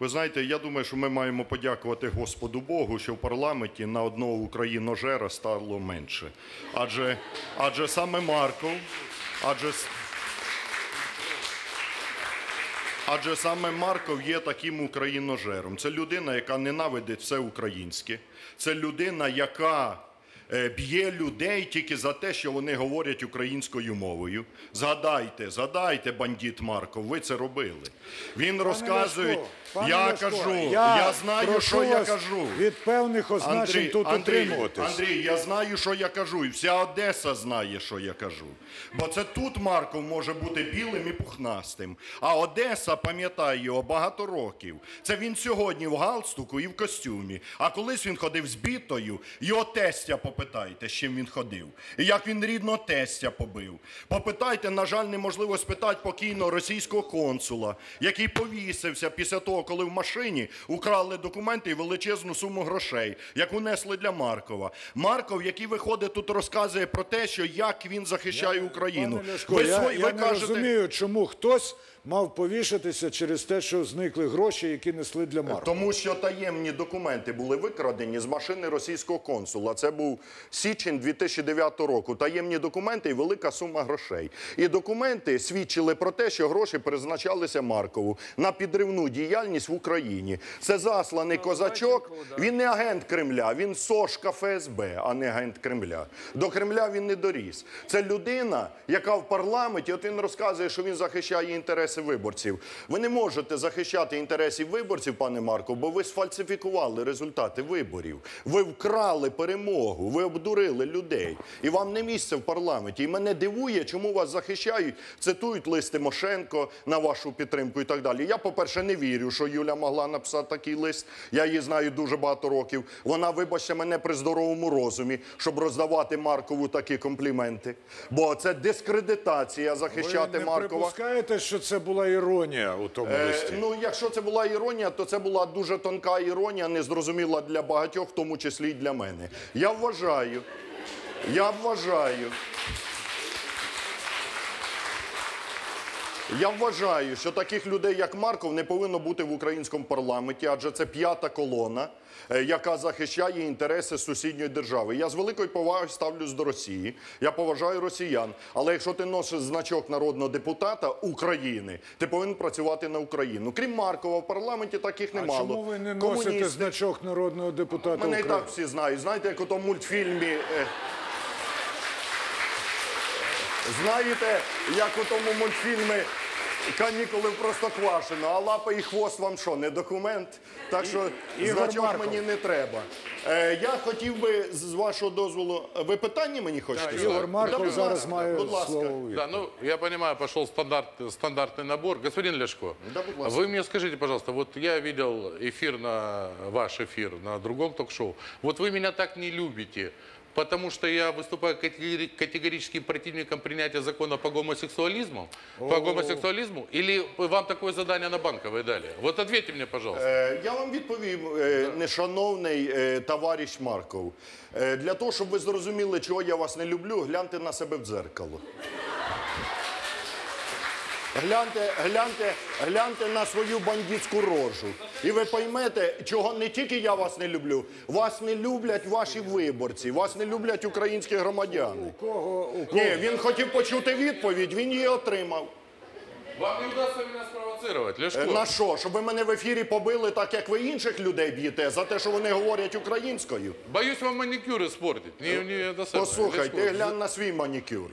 Ви знаєте, я думаю, що ми маємо подякувати Господу Богу, що в парламенті на одного україножера стало менше. Адже, адже саме Марков, адже, адже саме Марков є таким україножером. Це людина, яка ненавидить все українське. Це людина, яка б'є людей тільки за те, що вони говорять українською мовою. Згадайте, згадайте, бандит Марков, ви це робили. Він розказує, я Ляшко, кажу, я, знаю, що я кажу. Від певних означень тут Андрій. Андрій, я знаю, що я кажу, і вся Одеса знає, що я кажу. Бо це тут Марков може бути білим і пухнастим. А Одеса пам'ятає його багато років. Це він сьогодні в галстуку і в костюмі. А колись він ходив з бітою, його тестя попитайте, з чим він ходив. І як він рідного тестя побив. Попитайте, на жаль, неможливо спитати покійного російського консула, який повісився після того, коли в машині украли документи і величезну суму грошей, яку несли для Маркова. Марков, який виходить тут, розказує про те, що як він захищає Україну. Пане Ляшко, ви я, свої- я ви не кажете, розумію, чому хтось мав повішатися через те, що зникли гроші, які несли для Марка. Тому що таємні документи були викрадені з машини російського консула. Це був січень 2009 року. Таємні документи і велика сума грошей. І документи свідчили про те, що гроші призначалися Маркову на підривну діяльність в Україні. Це засланий козачок. Він не агент Кремля, він сошка ФСБ, а не агент Кремля. До Кремля він не доріс. Це людина, яка в парламенті, от він розказує, що він захищає інтереси виборців. Ви не можете захищати інтересів виборців, пане Марко, бо ви сфальсифікували результати виборів. Ви вкрали перемогу, ви обдурили людей. І вам не місце в парламенті. І мене дивує, чому вас захищають, цитують лист Тимошенко на вашу підтримку і так далі. Я, по-перше, не вірю, що Юля могла написати такий лист. Я її знаю дуже багато років. Вона, вибачте, мене при здоровому розумі, щоб роздавати Маркову такі компліменти. Бо це дискредитація захищати Ви не Маркова. припускаєте, що це була іронія у тому Е, листі? ну, якщо це була іронія, то це була дуже тонка іронія, незрозуміла для багатьох, в тому числі і для мене. Я вважаю, я вважаю. Я вважаю, що таких людей, як Марков, не повинно бути в українському парламенті, адже це п'ята колона, е, яка захищає інтереси сусідньої держави. Я з великою повагою ставлюсь до Росії. Я поважаю росіян. Але якщо ти носиш значок народного депутата України, ти повинен працювати на Україну. Крім Маркова, в парламенті таких а чому ви не носите Комуністи. значок народного депутата Мене і так всі знають. Знаєте, як у тому мультфільмі. е, Знаєте, як у тому мультфільмі канікули в Простоквашино, а лапа і хвост вам що, не документ? Так що Ігор значок Марков. мені не треба. Е, я хотів би, з вашого дозволу, ви питання мені хочете? Да, задати? Ігор Марков Да, будь зараз ласка, має будь ласка. слово. у Да, ну, я понимаю, пошел стандарт, стандартный набор. Господин Ляшко, Да, будь ласка. вы мне скажите, пожалуйста, вот я видел эфир на ваш эфир на другом ток-шоу. Вот вы меня так не любите, потому что я выступаю категори- категорическим противником принятия закона по гомосексуализму, по гомосексуализму, или вам такое задание на банковой дали? Вот ответьте мне, пожалуйста. Е, Я вам відповім, е, нешановний е, товариш Марков. Е, Для того, щоб ви зрозуміли, чого я вас не люблю, гляньте на себе в дзеркало. Гляньте, гляньте, гляньте на свою бандитську рожу. І ви поймете, чого не тільки я вас не люблю, вас не люблять ваші виборці, вас не люблять українські громадяни. Кого, у кого? Ні, він хотів почути відповідь, він її отримав. Вам не удастся меня спровоцировать, Ляшко. Е, На що? Щоб ви мене в ефірі побили так, як ви інших людей б'єте, за те, що вони говорять українською? Боюсь вам маникюр испортить. Не, не, это самое, Послухай, ти глянь на свій манікюр.